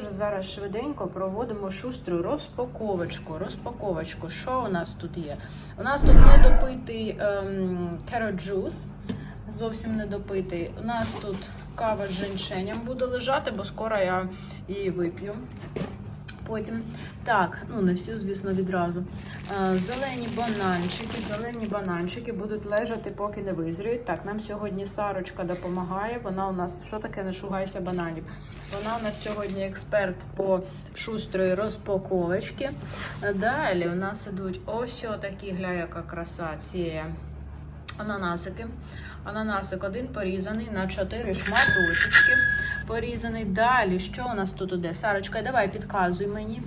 дуже зараз швиденько проводимо шустру розпаковочку. Розпаковочку. Що у нас тут є? У нас тут недопитий ем, carrot juice. Зовсім недопитий. У нас тут кава з женьшенем буде лежати, бо скоро я її вип'ю. Потім так, ну не всю, звісно, відразу. Е, Зелені бананчики, зелені бананчики будуть лежати, поки не визріють. Так, нам сьогодні Сарочка допомагає. Вона у нас що таке не шугайся бананів. Вона у нас сьогодні експерт по шустрої розпаковочки. Далі у нас ідуть ось такі, гля, яка краса цієї ананасики. Ананасик один порізаний на чотири шматочки. Порізаний. Далі, що у нас тут іде? Сарочка, давай підказуй мені.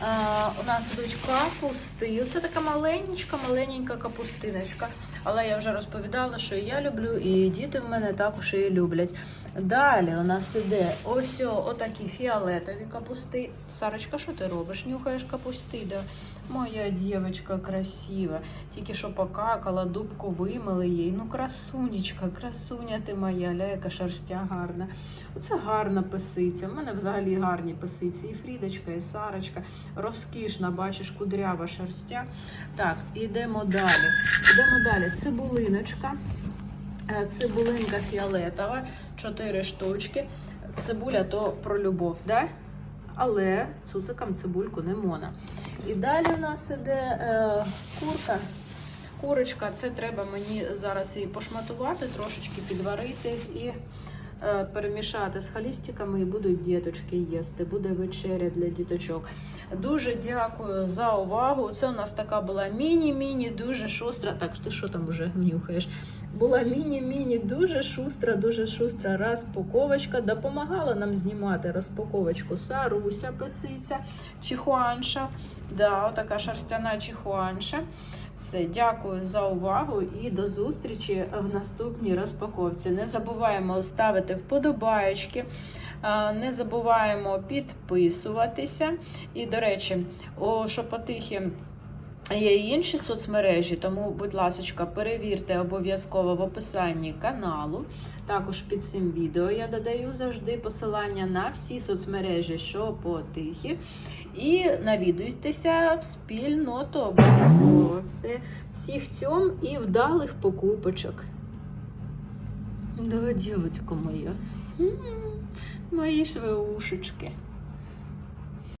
У нас ідуть капусти. Це така маленька, маленька капустиночка. Але я вже розповідала, що і я люблю, і діти в мене також її люблять. Далі у нас іде ось отакі фіолетові капусти. Сарочка, що ти робиш? Нюхаєш капусти, да? Моя дівчинка красива. Тільки що покакала, дубку вимили їй. Ну, красунечка, красуня ти моя, ля, яка шерстя гарна. Оце гарна писиця. У мене взагалі гарні писиці. І Фрідочка, і Сарочка. Розкішна, бачиш, кудрява шерстя. Так, ідемо далі. Ідемо далі. Цибулиночка. Е, Цибулинка фіолетова, 4 штучки. Цибуля то про любов, да? але цуцикам цибульку не можна. І далі у нас іде е, курка. Курочка, це треба мені зараз її пошматувати, трошечки підварити і перемішати з халістиками, і будуть діточки їсти. Буде вечеря для діточок. Дуже дякую за увагу. Це у нас така була міні-міні, дуже шустра. Так, ти що там вже нюхаєш? Була міні-міні, дуже шустра, дуже шустра розпаковочка. Допомагала нам знімати розпаковочку Саруся, писиця, чихуанша. Да, така шерстяна чихуанша. Все, дякую за увагу і до зустрічі в наступній розпаковці. Не забуваємо ставити вподобаєчки, не забуваємо підписуватися. І, до речі, у Шопотихі Є і інші соцмережі, тому, будь ласка, перевірте обов'язково в описанні каналу. Також під цим відео я додаю завжди посилання на всі соцмережі, що по тихі. І навідуйтеся в спільноту обов'язково. Всіх цьом і вдалих покупочок. Да, дівочко моя. Мої ж ви ушечки.